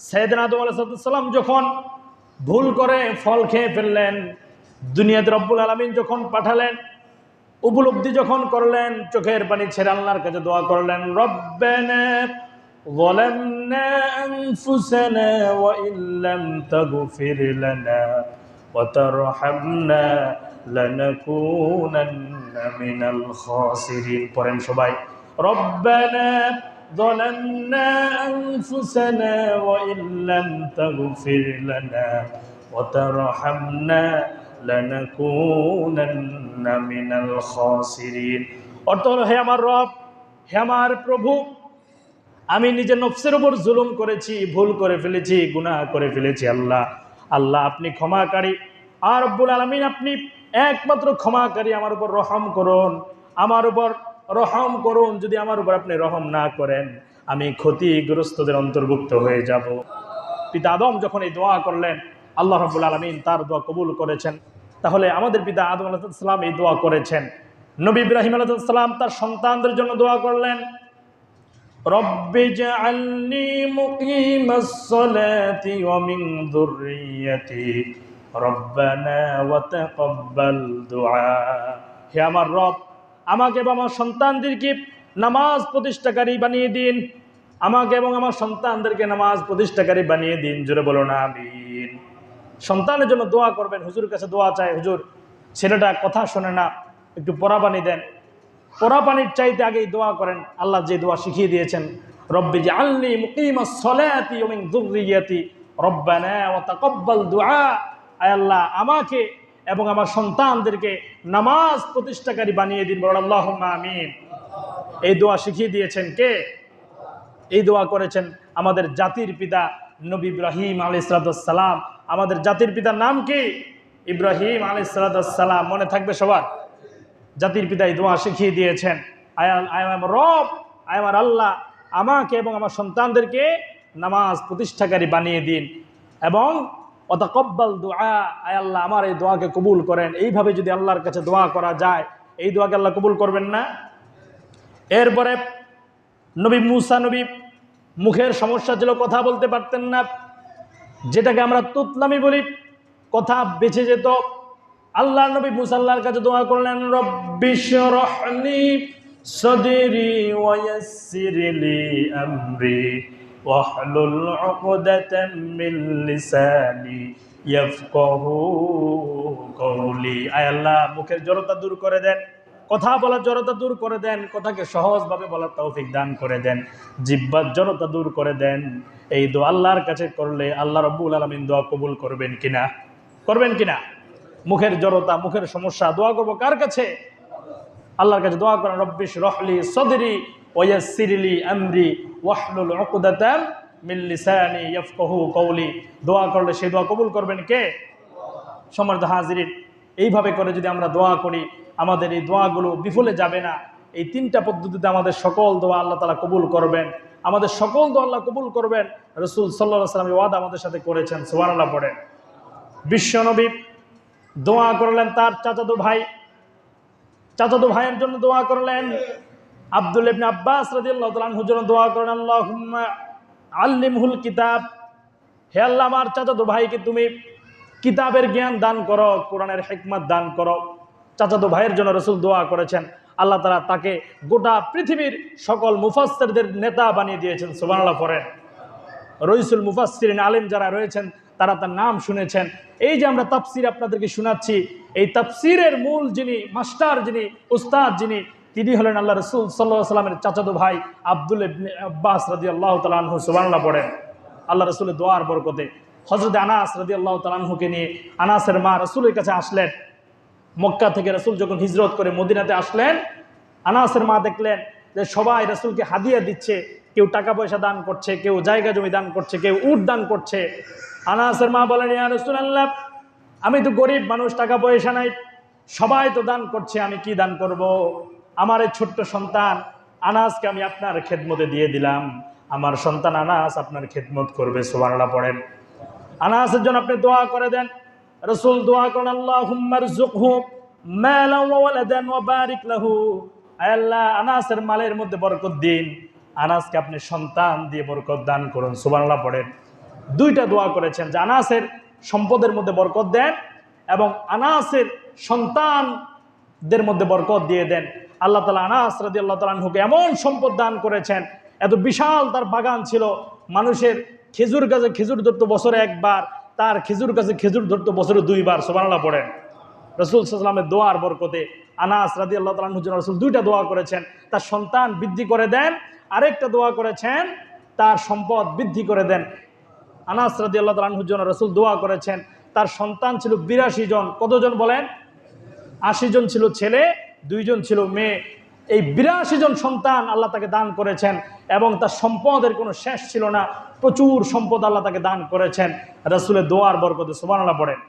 সৈয়দিন আদম আলাইসাল্লাম যখন ভুল করে ফল খেয়ে ফেললেন দুনিয়াতে রব্বুল আলমিন যখন পাঠালেন উপলব্ধি যখন করলেন চোখের পানি ছেড়ে আল্লাহর কাছে দোয়া করলেন রব্বানা ظلمنا أنفسنا وإن لم تغفر لنا وترحمنا لنكونن من الخاسرين পড়েন সবাই ربنا ظلمنا أنفسنا وإن لم تغفر لنا وترحمنا لنكونن من الخاسرين অর্থ হলো হে আমার রব হে আমার প্রভু আমি নিজের নফসের উপর জুলুম করেছি ভুল করে ফেলেছি গুনাহ করে ফেলেছি আল্লাহ আল্লাহ আপনি ক্ষমাকারী আর রব্বুল আলমিন আপনি একমাত্র ক্ষমাকারী আমার উপর রহম করুন আমার উপর রহম করুন, যদি আমার উপর আপনি রহম না করেন, আমি ক্ষতিগ্রস্তদের অন্তর্ভুক্ত হয়ে যাব। পিতা আদম যখন এই দোয়া করলেন, আল্লাহ রবুল আলমিন তার দোয়া কবুল করেছেন। তাহলে আমাদের পিতা আদম আলাহাম এই দোয়া করেছেন। নবী ইব্রাহিম আলাহাম তার সন্তানদের জন্য দোয়া করলেন হে আমার রব আমাকে এবং আমার সন্তানদেরকে নামাজ প্রতিষ্ঠাকারী বানিয়ে দিন। আমাকে এবং আমার সন্তানদেরকে নামাজ প্রতিষ্ঠাকারী বানিয়ে দিন। জোরে বলো না আমিন। সন্তানের জন্য দোয়া করবেন। হুজুর কাছে দোয়া চাই হুজুর, ছেলেটা কথা শোনে না, একটু পড়া বানি দেন। পড়া পানির চাইতে আগেই দোয়া করেন। আল্লাহ যে দোয়া শিখিয়ে দিয়েছেন, রব্বি যে আল্লি মুকিমা সলাতি ওমিন দুর্রিয়াতি রব্বানা ওয়া তাকাব্বাল দুআ। আয় আল্লাহ, আমাকে এবং আমার সন্তানদেরকে নামাজ প্রতিষ্ঠাকারী বানিয়ে দিন, বলেন, আল্লাহুম্মা আমিন। এই দোয়া শিখিয়ে দিয়েছেন কে? এই দোয়া করেছেন আমাদের জাতির পিতা নবী ইব্রাহিম আলাইসালাম আমাদের জাতির পিতার নাম কি? ইব্রাহিম আলাইসালাম মনে থাকবে সবার? জাতির পিতা এই দোয়া শিখিয়ে দিয়েছেন। রব, আয় আমার আল্লাহ, আমাকে এবং আমার সন্তানদেরকে নামাজ প্রতিষ্ঠাকারী বানিয়ে দিন। এবং অতকব্বাল দোয়া, আয় আল্লাহ আমার এই দোয়াকে কবুল করেন। এইভাবে যদি আল্লাহর কাছে দোয়া করা যায়, এই দোয়াকে আল্লাহ কবুল করবেন না? এরপরে নবী মুসা, নবী মুখের সমস্যা ছিল, কথা বলতে পারতেন না। যেটাকে আমরা তুতলামি বলি, কথা বেঁচে যেত। আল্লাহ নবী মুসাল্লার কাছে দোয়া করলেন রব্বিশরহনি সদরি ওয়াসিরলি আমরি ওয়াহলুল উকদাতাম মিন লিসানি ইয়াফকাহু কওলি আয় আল্লাহ, মুখের জড়তা দূর করে দেন, কথা বলার জড়তা দূর করে দেন, কথাকে সহজভাবে বলার তৌফিক দান করে দেন জিব্বার জড়তা দূর করে দেন। এই দোয়া আল্লাহর কাছে করলে আল্লাহ রব্বুল আলমিন দোয়া কবুল করবেন কিনা? করবেন কিনা? মুখের জড়তা, মুখের সমস্যা দোয়া করব কার কাছে? আল্লাহর কাছে দোয়া করেন রব্বিশ রহলি সদরি ওয়াসিরলি আমরি ওয়াহলুল উকদাতাম মিন লিসানি ইয়াফকাহু কওলি। দোয়া করলে সেই দোয়া কবুল করবেন কে? সমর্থ হাজিরিন। এইভাবে করে যদি আমরা দোয়া করি, আমাদের এই দোয়াগুলো বিফলে যাবে না। এই তিনটা পদ্ধতিতে আমাদের সকল দোয়া আল্লাহ তালা কবুল করবেন। আমাদের সকল দোয়া আল্লাহ কবুল করবেন। রসুল সাল্লাহ সাল্লাম ওয়াদ আমাদের সাথে করেছেন, সুবহানাল্লাহ পড়েন। বিশ্বনবী দোয়া করলেন তার চাচাতো ভাই। চাচাতো ভাইয়ের জন্য দোয়া করলেন। আব্দুল ইবনে আব্বাস রাদিয়াল্লাহু তাআলা জন্য দোয়া করেন, আল্লাহুম্মা আল্লিমহুল কিতাব। হে আল্লাহ, আমার চাচাতো ভাইকে তুমি কিতাবের জ্ঞান দান করো, কোরআনের হিকমত দান করো। চাচাতো ভাইয়ের জন্য রসুল দোয়া করেছেন। আল্লাহ তারা তাকে গোটা পৃথিবীর সকল মুফাসসিরদের নেতা বানিয়ে দিয়েছেন। সুবহানাল্লাহ, পড়েন। রইসুল মুফাসসিরিন আলেম যারা রয়েছেন, তারা তার নাম শুনেছেন। এই যে আমরা তাফসির আপনাদেরকে শোনাচ্ছি, এই তাফসিরের মূল যিনি মাস্টার, যিনি উস্তাদ, যিনি তিনি হলেন আল্লাহ রসুল সাল্লাহ সাল্লামের চাচাতো ভাই আব্দুল আব্বাস রাজি আল্লাহ তালাহু সুবাংলা পড়েন। আল্লাহ রসুলের দোয়ার বরকতে হজরত আনাস রাজি আল্লাহ তালাহুকে নিয়ে আনাসের মা রসুলের কাছে আসলেন। মক্কা থেকে রসুল যখন হিজরত করে মদিনাতে আসলেন, আনাসের মা দেখলেন যে সবাই রসুলকে হাদিয়া দিচ্ছে, কেউ টাকা পয়সা দান করছে, কেউ জায়গা জমি দান করছে, কেউ উট দান করছে। আনাসের মা বলেন, ইয়া রসুল আল্লাহ আমি তো গরিব মানুষ, টাকা পয়সা নাই, সবাই তো দান করছে, আমি কি দান করব। আমার এই ছোট্ট সন্তান আনাসকে আমি আপনার খেদমতে দিয়ে দিলাম। আমার সন্তান আনাস আপনার খেদমত করবে সোবানলা পড়েন। আনাসের জন্য আপনি দোয়া করে দেন। রসুল দোয়া করেন আল্লাহ হুম্মার জুকহু ওয়ালাদান ওয়া বারিক লাহু। আল্লাহ, আনাসের মালের মধ্যে বরকত দিন। আনাসকে আপনি সন্তান দিয়ে বরকত দান করুন, সুবহানাল্লাহ পড়েন। দুইটা দোয়া করেছেন যে আনাসের সম্পদের মধ্যে বরকত দেন এবং আনাসের সন্তানদের মধ্যে বরকত দিয়ে দেন। আল্লাহ তালা আনাস রাদি আল্লাহ তালাহুকে এমন সম্পদ দান করেছেন, এত বিশাল তার বাগান ছিল, মানুষের খেজুর গাছে খেজুর ধরতো বছরে একবার, তার খেজুর গাছে খেজুর ধরতো বছরে দুইবার সোবানাল্লাহ পড়েন। রসুল সাল্লামের দোয়ার বরকতে আনাস রাদি আল্লাহ তালুজন রসুল দুইটা দোয়া করেছেন, তার সন্তান বৃদ্ধি করে দেন, আরেকটা দোয়া করেছেন, তার সম্পদ বৃদ্ধি করে দেন। আনাস রাদি আল্লাহ তালুজন রসুল দোয়া করেছেন, তার সন্তান ছিল বিরাশি জন, কতজন বলেন? আশি জন ছিল ছেলে, দুইজন ছিল মেয়ে। এই বিরাশি জন সন্তান আল্লাহ তাকে দান করেছেন এবং তার সম্পদের কোনো শেষ ছিল না। প্রচুর সম্পদ আল্লাহ তাকে দান করেছেন। রসুলের দোয়ার বরকতে সোমান আল্লাহ পড়েন।